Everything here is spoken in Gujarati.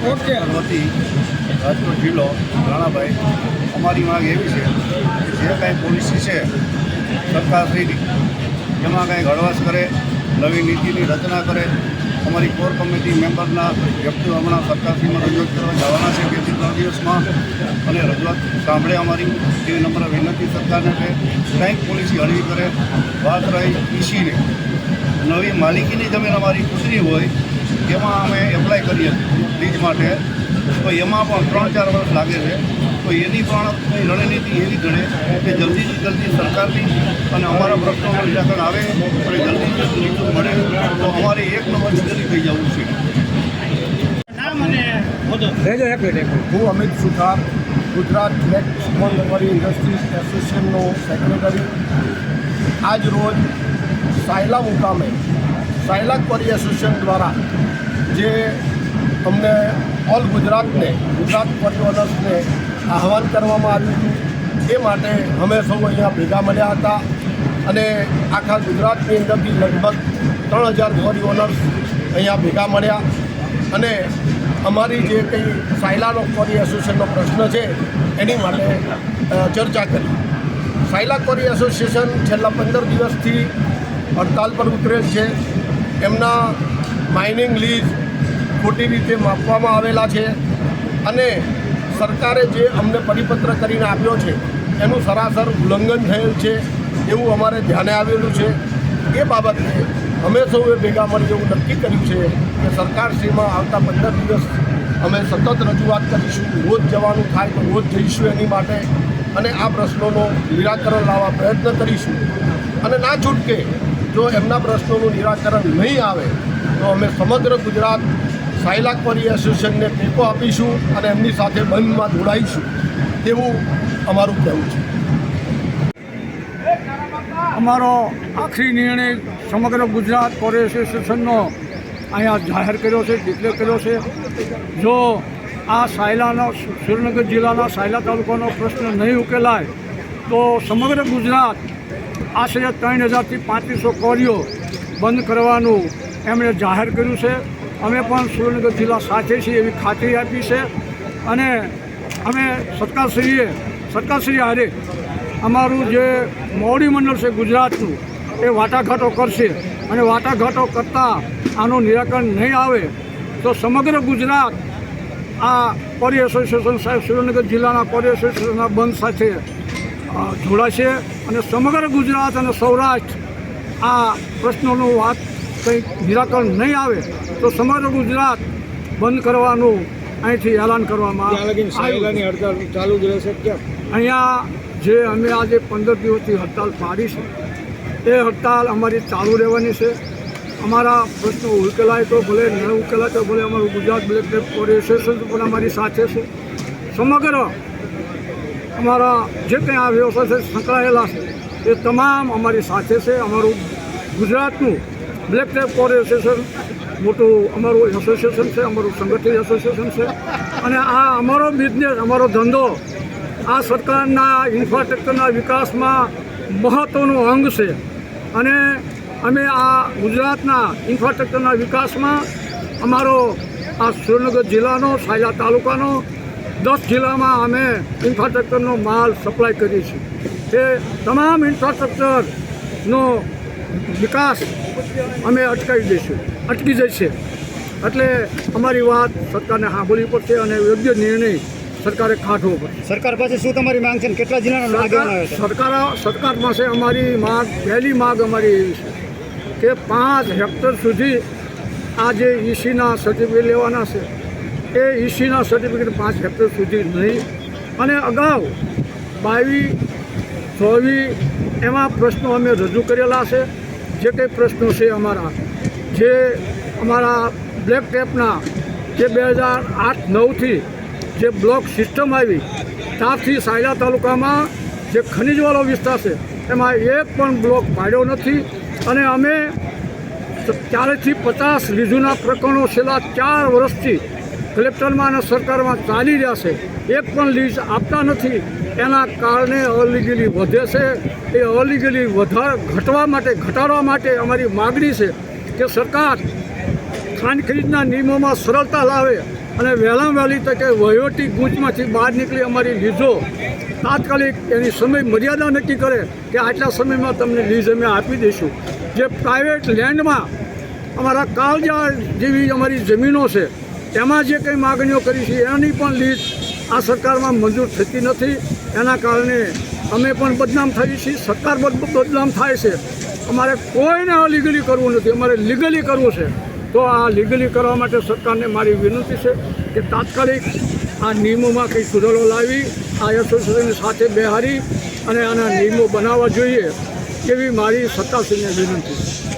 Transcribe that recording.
વતી રાજકોટ જિલ્લો, રાણાભાઈ, અમારી માંગ એવી છે કે જે કાંઈ પોલિસી છે સરકારશ્રીની એમાં કાંઈ હળવાશ કરે, નવી નીતિની રચના કરે, અમારી કોર કમિટી મેમ્બરના વ્યક્તિઓ હમણાં સરકારશ્રીમાં રજૂઆત કરવા જવાના છે, બેથી ત્રણ દિવસમાં. અને રજૂઆત સાંભળે અમારી, તે નંબર વિનંતી સરકારને છે. કંઈક પોલિસી હળવી કરે, વાત રહી ઈસીને. નવી માલિકીની જમીન અમારી કુતરી હોય, એમાં અમે એપ્લાય કરીએ. લીજ માટે. તો એમાં પણ ત્રણ ચાર વર્ષ લાગે છે. તો એની પણ કંઈ રણનીતિ એવી ઘડે કે જલ્દીથી જલ્દી સરકારની અને અમારા પ્રશ્નોનું નિરાકરણ આવે અને જલ્દીથી જલ્દી મળે તો અમારે એક નંબર જલ્દી થઈ જવું છે. હું Amit Suthar Gujarat black small industries એસોસિએશનનો secretary. આજ રોજ સાયલા મુકામે સાયલા કરી એસોસિએશન દ્વારા જે અમને ઓલ ગુજરાતને, ગુજરાત ઓનર્સને આહવાન કરવામાં આવ્યું હતું. એ માટે અમે સૌ અહીંયા ભેગા મળ્યા હતા અને આખા ગુજરાતની અંદરથી લગભગ ત્રણ હજાર ફોરી ઓનર્સ અહીંયા ભેગા મળ્યા. અને અમારી જે કંઈ સાયલાનો કોરી એસોસિએશનનો પ્રશ્ન છે, એની માટે ચર્ચા કરી. સાયલા કોરી એસોસિએશન છેલ્લા પંદર દિવસથી હડતાલ પર ઉતરેલ છે. એમના માઇનિંગ લીઝ ખોટી રીતે માપવામાં આવેલા છે અને સરકારે જે અમને પરિપત્ર કરીને આપ્યો છે, એનું સરાસર ઉલ્લંઘન થયેલ છે એવું અમારે ધ્યાને આવેલું છે. એ બાબતે અમે સૌએ ભેગા મળી એવું નક્કી કર્યું છે કે સરકારશ્રીમાં આવતા પંદર દિવસ અમે સતત રજૂઆત કરીશું, રોજ જવાનું થાય તો રોજ જઈશું એની માટે અને આ પ્રશ્નોનું નિરાકરણ લાવવા પ્રયત્ન કરીશું. અને ના છૂટકે જો એમના પ્રશ્નોનું નિરાકરણ નહીં આવે તો અમે સમગ્ર ગુજરાત સાયલા ક્વરી એસોસિએશનને ટેકો આપીશું અને એમની સાથે બંધમાં જોડાઈશું તેવું અમારું કહેવું છે. અમારો આખરી નિર્ણય સમગ્ર ગુજરાત કોરી એસોસિએશનનો અહીંયા જાહેર કર્યો છે ડિક્લેર કર્યો છે. જો આ સાયલાનો સુરેન્દ્રનગર જિલ્લાના સાયલા તાલુકાનો પ્રશ્ન નહીં ઉકેલાય, તો સમગ્ર ગુજરાત આશરે ત્રણ હજારથી પાંત્રીસો કોરીઓ બંધ કરવાનું એમણે જાહેર કર્યું છે. અમે પણ સુરેન્દ્રનગર જિલ્લા સાથે છીએ એવી ખાતરી આપી છે. અને અમે સરકારશ્રીએ સરકારશ્રી હારે અમારું જે મોવડી મંડળ છે ગુજરાતનું, એ વાટાઘાટો કરશે. અને વાટાઘાટો કરતાં આનું નિરાકરણ નહીં આવે તો સમગ્ર ગુજરાત આ કોરી એસોસિએશન સાહેબ સુરેન્દ્રનગર જિલ્લાના કોરી એસોસિએશનના બંધ સાથે જોડાશે. અને સમગ્ર ગુજરાત અને સૌરાષ્ટ્ર આ પ્રશ્નોનું વાત કંઈક નિરાકરણ નહીં આવે તો સમગ્ર ગુજરાત બંધ કરવાનું અહીંથી એલાન કરવામાં હડતાલ ચાલુ જ રહેશે અહીંયા જે અમે આજે પંદર દિવસથી હડતાલ પાડી છે એ હડતાલ અમારી ચાલુ રહેવાની છે. અમારા પ્રશ્નો ઉકેલાય તો ભલે ન ઉકેલાય તો ભલે અમારું ગુજરાત બ્લેક ટેપ એસોસિએશન પણ અમારી સાથે છે. સમગ્ર અમારા જે કંઈ આ વ્યવસાય છે સંકળાયેલા છે એ તમામ અમારી સાથે છે. અમારું ગુજરાતનું બ્લેક ટેપ એસોસિએશન મોટું અમારું એસોસિએશન છે, અમારું સંગઠિત એસોસિએશન છે. અને આ અમારો બિઝનેસ અમારો ધંધો, આ સરકારના ઇન્ફ્રાસ્ટ્રક્ચરના વિકાસમાં મહત્ત્વનો અંગ છે. અને અમે આ ગુજરાતના ઇન્ફ્રાસ્ટ્રક્ચરના વિકાસમાં અમારો આ સુરેન્દ્રનગર જિલ્લાનો સાયલા તાલુકાનો, દસ જિલ્લામાં અમે ઇન્ફ્રાસ્ટ્રક્ચરનો માલ સપ્લાય કરીએ છીએ. તે તમામ ઇન્ફ્રાસ્ટ્રક્ચરનો વિકાસ અમે અટકાવી દઈશું અટકી જશે એટલે અમારી વાત સરકારને સાંભળવી પડશે અને યોગ્ય નિર્ણય સરકારે કાઢવો પડશે. સરકાર પાસે શું તમારી માંગ છે કેટલા જિલ્લાના? સરકાર સરકાર પાસે અમારી માંગ પહેલી માંગ અમારી એવી છે કે પાંચ હેક્ટર સુધી આ જે ઈસીના સર્ટિફિકેટ લેવાના છે એ ઈસીના સર્ટિફિકેટ પાંચ હેક્ટર સુધી નહીં. અને અગાઉ બાવીસ ચોવીસ એમાં પ્રશ્નો અમે રજૂ કરેલા છે. જે કંઈ પ્રશ્નો છે અમારા, જે અમારા બ્લેક ટેપના, જે બે હજાર આઠ નવથી જે બ્લોક સિસ્ટમ આવી ત્યારથી સાયલા તાલુકામાં જે ખનિજવાળો વિસ્તાર છે, એમાં એક પણ બ્લોક પાડ્યો નથી. અને અમે ચાલીસથી પચાસ લીઝુના પ્રકરણો છેલ્લા ચાર વર્ષથી કલેક્ટરમાં અને સરકારમાં ચાલી રહ્યા છે. એક પણ લીઝ આપતા નથી. એના કારણે અલીગલી વધે છે. એ અલીગલી વધાર, ઘટવા માટે, ઘટાડવા માટે અમારી માગણી છે કે સરકાર ખાંડ ખરીદના નિયમોમાં સરળતા લાવે અને વહેલા વહેલી તકે વહીવટી ગૂંચમાંથી બહાર નીકળી અમારી લીઝો તાત્કાલિક એની સમય મર્યાદા નક્કી કરે કે આટલા સમયમાં તમને લીઝ અમે આપી દઈશું. જે પ્રાઇવેટ લેન્ડમાં અમારા કાળજા જેવી અમારી જમીનો છે એમાં જે કંઈ માગણીઓ કરી છે, એની પણ લીસ્ટ આ સરકારમાં મંજૂર થતી નથી. એના કારણે અમે પણ બદનામ થઈએ છીએ. સરકાર બદનામ થાય છે. અમારે કોઈને લીગલી કરવું નથી. અમારે લીગલી કરવું છે. તો આ લીગલી કરવા માટે સરકારને મારી વિનંતી છે કે તાત્કાલિક આ નિયમોમાં કંઈ સુધારો લાવી, આ એસોસિએશનની સાથે બેહારી અને આના નિયમો બનાવવા જોઈએ એવી મારી સત્તાશ્રીને વિનંતી છે.